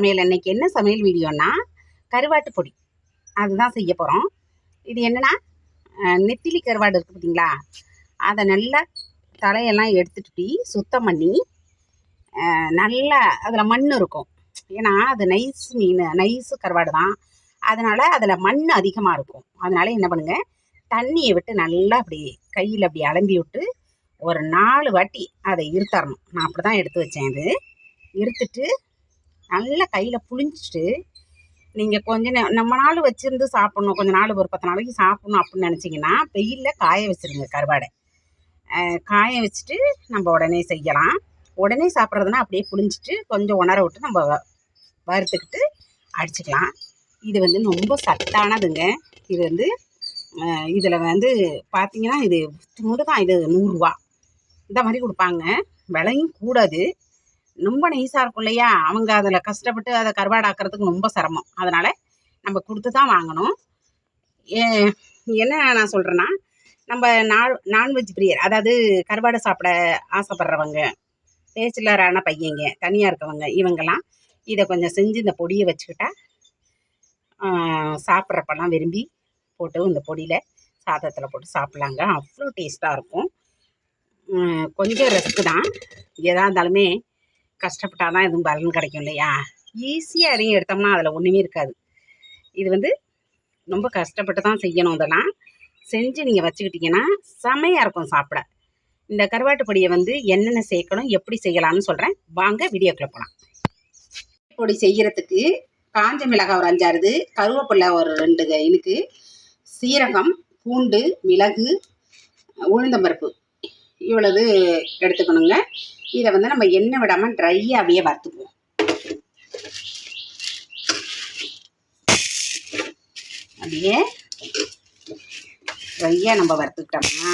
சமையல் இன்றைக்கி என்ன சமையல் வீடியோன்னா கருவாட்டு பொடி. அதுதான் செய்ய போகிறோம் இது என்னென்னா நெத்திலி கருவாடு இருக்குது பார்த்தீங்களா அதை நல்லா தலையெல்லாம் எடுத்துட்டு சுத்தம் பண்ணி நல்லா அதில் மண் இருக்கும். ஏன்னா அது நைஸ் மீன் நைஸ் கருவாடு தான். அதனால் அதில் மண் அதிகமாக இருக்கும். அதனால் என்ன பண்ணுங்கள் தண்ணியை விட்டு நல்லா அப்படி கையில் அப்படி அலம்பி விட்டு ஒரு நாலு வாட்டி அதை இருத்தரணும். நான் அப்படி தான் எடுத்து வச்சேன் அது இருத்துட்டு நல்லா கையில் புளிஞ்சிட்டு நீங்கள் கொஞ்ச நே நம்ம நாள் வச்சுருந்து சாப்பிட்ணும். கொஞ்சம் நாள் ஒரு பத்து நாளைக்கு சாப்பிட்ணும் அப்படின்னு நினச்சிங்கன்னா வெயிலில் காய வச்சுருங்க கருவாடை. காய வச்சுட்டு நம்ம உடனே செய்யலாம். உடனே சாப்பிட்றதுனா அப்படியே புளிஞ்சிட்டு கொஞ்சம் உணர விட்டு நம்ம வ- வறுத்துக்கிட்டு அடிச்சுக்கலாம். இது வந்து ரொம்ப சத்தானதுங்க. இது வந்து இதில் வந்து பார்த்தீங்கன்னா இது துண்டு தான் இது நூறுரூவா இந்த மாதிரி கொடுப்பாங்க. விலையும் கூடாது. ரொம்ப நைஸாக இருக்கும் இல்லையா? அவங்க அதில் கஷ்டப்பட்டு அதை கருவாடாக்கிறதுக்கு ரொம்ப சிரமம். அதனால் நம்ம கொடுத்து தான் வாங்கணும். ஏ- என்ன நான் சொல்கிறேன்னா நம்ம நான் நான்வெஜ் பிரியர் அதாவது கருவாடை சாப்பிட ஆசைப்படுறவங்க பேச்சுலரான பையங்க தனியாக இருக்கவங்க இவங்கெல்லாம் இதை கொஞ்சம் செஞ்சு இந்த பொடியை வச்சுக்கிட்டா சாப்பிட்றப்பெல்லாம் விரும்பி போட்டு இந்த பொடியில் சாதத்தில் போட்டு சாப்பிட்லாங்க. அவ்வளோ டேஸ்ட்டாக இருக்கும். கொஞ்சம் ரெஸ்க்கு தான். எதாக இருந்தாலுமே கஷ்டப்பட்டால் தான் எதுவும் பலன் கிடைக்கும் இல்லையா? ஈஸியாக எதையும் எடுத்தோம்னா அதில் ஒன்றுமே இருக்காது. இது வந்து ரொம்ப கஷ்டப்பட்டு தான் செய்யணும் இதெல்லாம் செஞ்சு நீங்கள் வச்சுக்கிட்டிங்கன்னா செமையாக இருக்கும் சாப்பிட. இந்த கருவாட்டு பொடியை வந்து என்னென்ன சேர்க்கணும் எப்படி செய்யலாம்னு சொல்கிறேன் வாங்க வீடியோக்குள்ளே போகலாம் பொடி செய்கிறதுக்கு காஞ்ச மிளகாய் ஒரு அஞ்சாறுது கருவேப்பிலை ஒரு ரெண்டு இனுக்கு சீரகம் பூண்டு மிளகு உளுந்தம்பருப்பு. இவ்வளவு எடுத்துக்கணுங்க. இதை வந்து நம்ம எண்ணெய் விடாமல் ட்ரையாகவே வறுத்துக்குவோம். அப்படியே ட்ரையாக நம்ம வறுத்துக்கிட்டோம்னா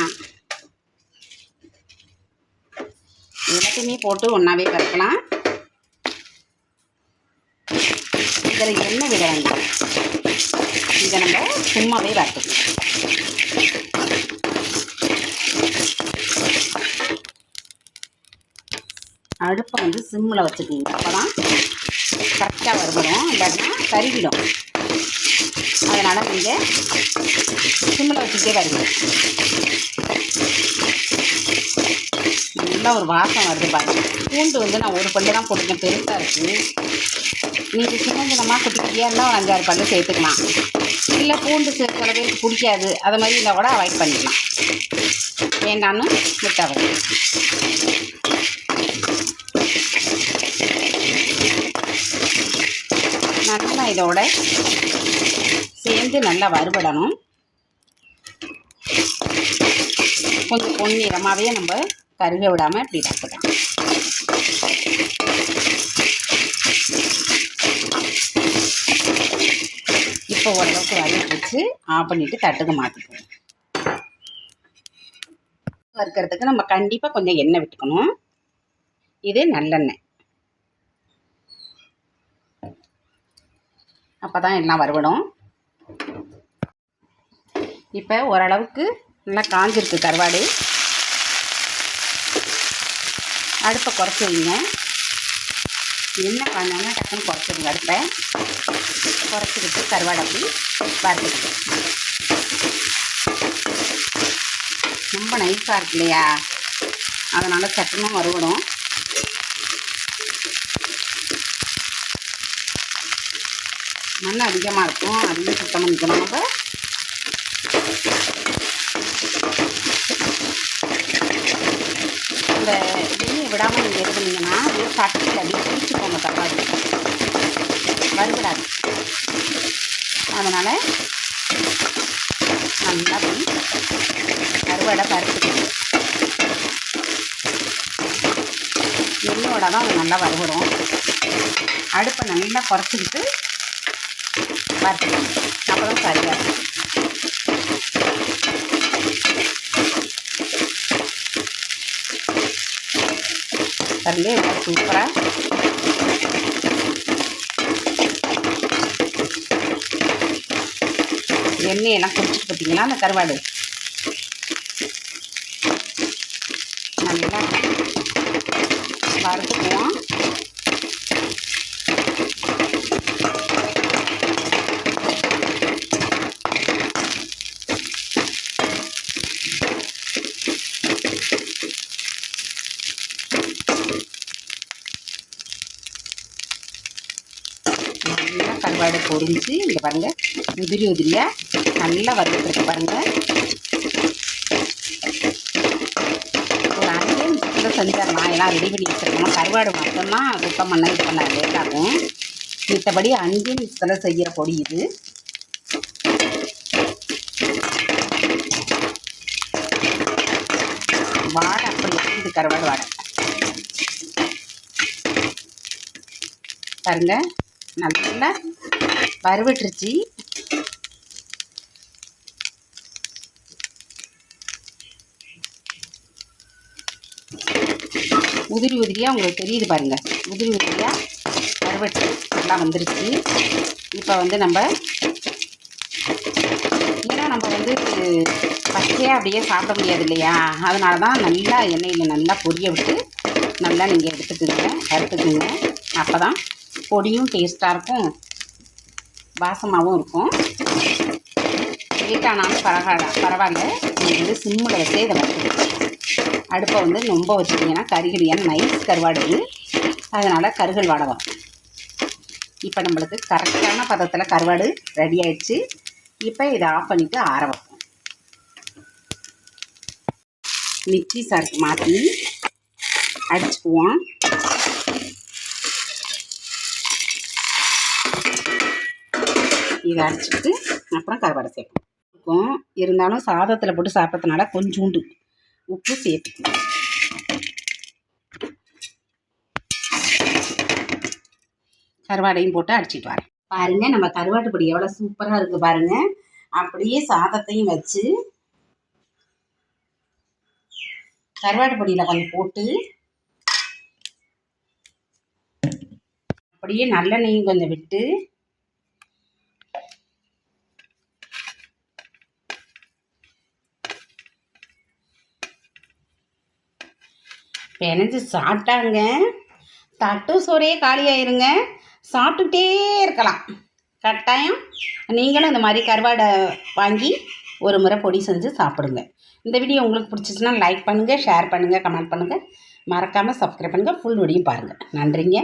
எல்லாத்தையுமே போட்டு ஒன்றாவே வறுக்கலாம் இதில் எண்ணெய் விட வேண்டாம். இதை நம்ம சும்மாவே வறுத்துக்கணும் அடுப்பை வந்து சிம்மில் வச்சுக்கோங்க. அப்போ தான் கரெக்டாக வறுபடும் இல்லைன்னா கருகிடும். அதனால் நீங்கள் சிம்மில் வச்சுக்கிட்டே வருங்க நல்லா ஒரு வாசம் வருது பாருங்க. பூண்டு வந்து நான் ஒரு பல்லு தான் போட்டுக்கேன் பெருசாக இருக்குது நீங்கள் சின்ன சின்னமாக குட்டி குட்டியாக இருந்தால் ஒரு அஞ்சாறு பல்லு சேர்த்துக்கலாம். இல்லை பூண்டு சில பேருக்கு பிடிக்காது. அதை மாதிரி இருந்தால் கூட அவாய்ட் பண்ணிக்கலாம். வேண்டான்னு விட்டாவது இதோட சேர்ந்து நல்லா வறுபடணும். கொஞ்சம் பொன்னிறமாகவே நம்ம கருக விடாமல் இப்படி வறுத்துக்கலாம் இப்போ ஓரளவுக்கு வறுத்து வச்சு ஆஃப் பண்ணிவிட்டு தட்டுக்கு மாற்றிக்குவோம் வறுக்கிறதுக்கு நம்ம கண்டிப்பாக கொஞ்சம் எண்ணெய் விட்டுக்கணும். இது நல்லெண்ணெய். அப்போ தான் எல்லாம் வறுபடும் இப்போ ஓரளவுக்கு நல்லா காஞ்சிருக்கு கருவாடு. அடுப்பை குறைச்சி வைங்க. எண்ணெய் காஞ்சாங்கன்னா டக்குன்னு குறைச்சிருங்க அடுப்பை. குறைச்சிக்கிட்டு கருவாடை அப்படி வறுத்துக்கிட்டு ரொம்ப நைஸாக இருக்கு இல்லையா? அதனால் சட்டுன்னு வறுபடும் மண் அதிகமாக இருக்கும். அதையும் சுத்தம் பண்ணிக்கணும் நம்ம. இந்த வெந்நியை விடாமல் நீங்கள் இது பண்ணிங்கன்னா அப்படியே சட்டியில் அப்படியே பிடிச்சிக்கோங்க தக்காளி. வறுபடாது அதனால் நல்லா போய் கருவாடை பருத்துக்கணும் எண்ணெயோட தான் அது நல்லா வறுபடும். அடுப்பை நல்லா குறைச்சிக்கிட்டு வறுத்துக்கணும் அப்போ தான் சரியாக இருக்கும் பாருங்க இவ்வளோ சூப்பராக எண்ணெயெல்லாம் குடிச்சிட்டு பார்த்தீங்களா அந்த கருவாடு? நல்லா வறுத்துக்குவோம். கருவாடு பொறிஞ்சு இங்கே பாருங்கள் உதிரி உதிரியாக நல்லா வறுத்துருக்கு பாருங்கள் ஒரு அஞ்சே நிமிஷத்தில் செஞ்சிடலாம் எல்லாம் ரெடி பண்ணி வச்சுருக்கோம். கருவாடு மட்டும்தான் சுத்தம் பண்ண இது பண்ண லேட்டாகும் ஆகும். மித்தபடி அஞ்சு நிமிஷத்தில் செய்கிற பொடி இது. வாடை அப்படி இது கருவாடு வாடை பாருங்கள் நல்லா வறுவிட்டுருச்சு. உதிரி உதிரியாக உங்களுக்கு தெரியுது பாருங்கள் உதிரி உதிரியாக வறுவட்டு நல்லா வந்துருச்சு இப்போ வந்து நம்ம ஏன்னா நம்ம வந்து பச்சையாக அப்படியே சாப்பிட முடியாது இல்லையா? அதனால தான் நல்லா எண்ணெயில் நல்லா பொரிய விட்டு நல்லா நீங்கள் எடுத்துக்குங்க வறுத்துக்குங்க. அப்போ தான் பொடியும் டேஸ்ட்டாக இருக்கும். வாசமாகவும் இருக்கும். லேட்டானாலும் பரவாயில்ல பரவாயில்ல. நீங்கள் வந்து சிம்மில் வச்சே இதை வறுத்துக்கணும் அடுப்பை வந்து ரொம்ப வச்சுட்டிங்கன்னா கருகிடியான நைஸ் கருவாடு இது. அதனால் கருகல் வாடை வரும். இப்போ நம்மளுக்கு கரெக்டான பதத்தில் கருவாடு ரெடி ஆயிடுச்சு. இப்போ இதை ஆஃப் பண்ணிவிட்டு ஆற வைப்போம். மிக்சி சாருக்கு மாற்றி அடிச்சுக்குவோம். இதை அரைச்சிட்டு அப்புறம் கருவாடை சேர்ப்போம். இருக்கும் இருந்தாலும் சாதத்தில் போட்டு சாப்பிட்றதுனால கொஞ்சோண்டு. உப்பு சேர்த்துக்கணும் கருவாடையும் போட்டு அடிச்சிட்டு வரேன். பாருங்க நம்ம கருவாட்டு பொடி எவ்வளோ சூப்பராக இருக்குது பாருங்க. அப்படியே சாதத்தையும் வச்சு கருவாட்டு பொடியில் கொஞ்சம் போட்டு அப்படியே நல்லெண்ணெயும் கொஞ்சம் விட்டு பிணைஞ்சு சாப்பிட்டாங்க? தட்டும் சோறையே காலியாயிருங்க. சாப்பிட்டுட்டே இருக்கலாம். கட்டாயம் நீங்களும் இந்த மாதிரி கருவாடை வாங்கி ஒரு முறை பொடி செஞ்சு சாப்பிடுங்க. இந்த வீடியோ உங்களுக்கு பிடிச்சிச்சுன்னா லைக் பண்ணுங்கள் ஷேர் பண்ணுங்கள் கமெண்ட் பண்ணுங்கள் மறக்காமல் சப்ஸ்கிரைப் பண்ணுங்கள் ஃபுல் வீடியோ பாருங்கள் நன்றிங்க.